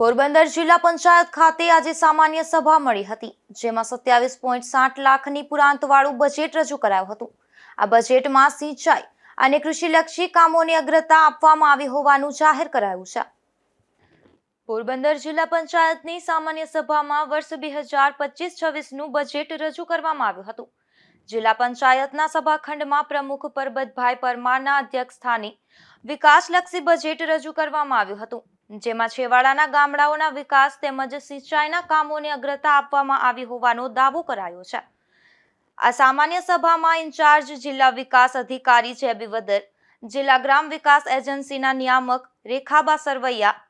પોરબંદર જિલ્લા પંચાયત ખાતે આજે સામાન્ય સભા મળી હતી, જેમાં સત્યાવીસ પોઈન્ટ સાઠ લાખની પુરાંતવાળું બજેટ રજૂ કરાયું હતું. આ બજેટમાં સિંચાઈ અને કૃષિલક્ષી કામોને અગ્રતા આપવામાં આવી હોવાનું જાહેર કરાયું છે. પોરબંદર જિલ્લા પંચાયતની સામાન્ય સભામાં વર્ષ બે હજાર પચીસ છવ્વીસનું બજેટ રજૂ કરવામાં આવ્યું હતું. જિલ્લા પંચાયતના સભાખંડમાં પ્રમુખ પરબતભાઈ પરમારના અધ્યક્ષ સ્થાને વિકાસલક્ષી બજેટ રજૂ કરવામાં આવ્યું હતું. જેમાં છેવાડાના ગામડાઓના વિકાસ તેમજ સિંચાઈના કામોને અગ્રતા આપવામાં આવી હોવાનો દાવો કરાયો છે. આ સામાન્ય સભામાં ઇન્ચાર્જ જિલ્લા વિકાસ અધિકારી જેબી વદર, જિલ્લા ગ્રામ વિકાસ એજન્સીના નિયામક રેખાબા સરવૈયા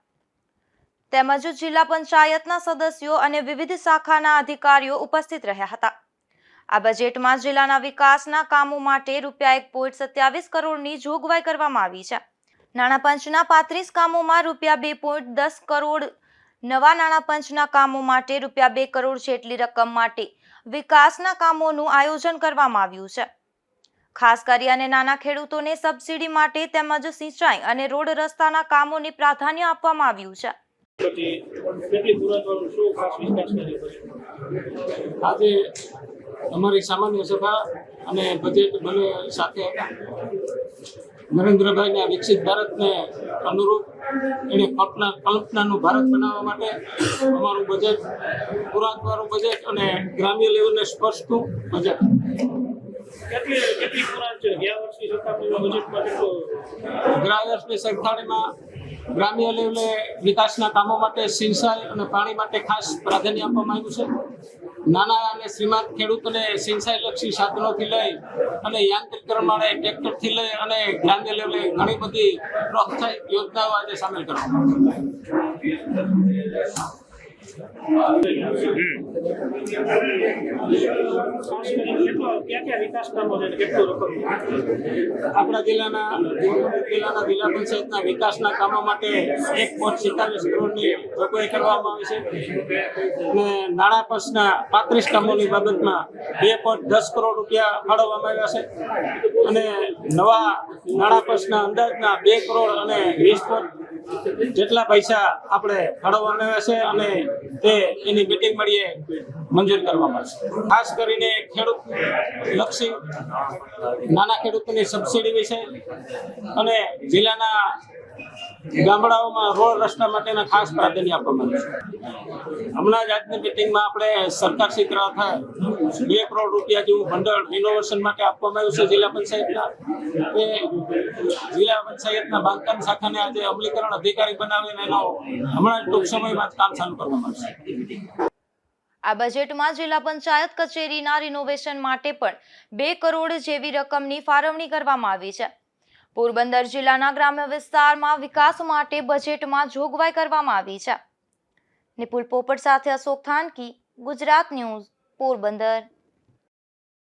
તેમજ જિલ્લા પંચાયતના સદસ્યો અને વિવિધ શાખાના અધિકારીઓ ઉપસ્થિત રહ્યા હતા. આ બજેટમાં જિલ્લાના વિકાસના કામો માટે રૂપિયા એક પોઈન્ટ સત્યાવીસ કરોડની જોગવાઈ કરવામાં આવી છે. નાણાં પંચના પાંત્રીસ કામોમાં રૂપિયા બે પોઈન્ટ દસ કરોડ, નવા નાણાં પંચના કામો માટે રૂપિયા બે કરોડ જેટલી રકમ માટે વિકાસના કામોનું આયોજન કરવામાં આવ્યું છે. ખાસ કરી અને નાના ખેડૂતોને સબસિડી માટે તેમજ સિંચાઈ અને રોડ રસ્તાના કામોને પ્રાધાન્ય આપવામાં આવ્યું છે. આજે અમારી સામાન્ય સભા અને બજેટ બંને સાથે નરેન્દ્રભાઈના વિકસિત ભારતને અનુરૂપ એને કલ્પના કલ્પનાનું ભારત બનાવવા માટે અમારું બજેટ પુરાતવાળું બજેટ અને ગ્રામ્ય લેવલને સ્પર્શતું બજેટ છે? ગયા વર્ષની સરખામણીમાં ગ્રામ્ય લેવલે વિકાસના કામો માટે સિંચાઈ અને પાણી માટે ખાસ પ્રાધાન્ય આપવામાં આવ્યું છે. નાના અને શ્રીમંત ખેડૂતોને સિંચાઈ લક્ષી સાધનોથી લઈ અને યાંત્રિકરણ માટે ટ્રેક્ટરથી લઈ અને ગ્રામ્ય લેવલે ઘણી બધી પ્રોત્સાહિત યોજનાઓ આજે સામેલ કરવામાં આપણા જિલ્લાના જિલ્લાના જિલ્લા પંચાયતના વિકાસના કામો માટે એક પોઈન્ટ સિત્તાવીસ કરોડની જોગવાઈ કરવામાં આવી છે. અને નાણાં પંચના પાંત્રીસ કામોની બાબતમાં બે પોઈન્ટ દસ કરોડ રૂપિયા ફાળવવામાં આવ્યા છે. અને નવા નાણાં પંચના અંદાજના બે કરોડ અને વીસ પોઈન્ટ જેટલા પૈસા આપણે ફાળવવાના છે અને તે એની મિટિંગ મળીએ મંજૂર કરવામાં આવશે. ખાસ કરીને ખેડૂત લક્ષી, નાના ખેડૂતોની સબસિડી વિશે અને જિલ્લાના ગામડાઓમાં રોડ રસ્તા માટેના ખાસ પ્રાધાન્ય આપવામાં આવ્યું છે. હમણાં જ આજની મિટિંગમાં આપણે સરકારશ્રી તરફ બે કરોડ રૂપિયા જેવું ભંડોળ રિનોવેશન માટે આપવામાં આવ્યું છે જિલ્લા પંચાયતના. એ જિલ્લા પંચાયતના બાંધકામ શાખાને આજે અમલીકરણ અધિકારી બનાવીને એનો હમણાં ટૂંક સમયમાં કામ ચાલુ કરવામાં આવશે. આ બજેટમાં જિલ્લા પંચાયત કચેરીના રિનોવેશન માટે પણ બે કરોડ જેવી રકમની ફાળવણી કરવામાં આવી છે. પોરબંદર જિલ્લાના ગ્રામ્ય વિસ્તારમાં વિકાસ માટે બજેટમાં જોગવાઈ કરવામાં આવી છે. નિપુલ પોપટ સાથે અશોક થાનકી, ગુજરાત ન્યૂઝ, પોરબંદર.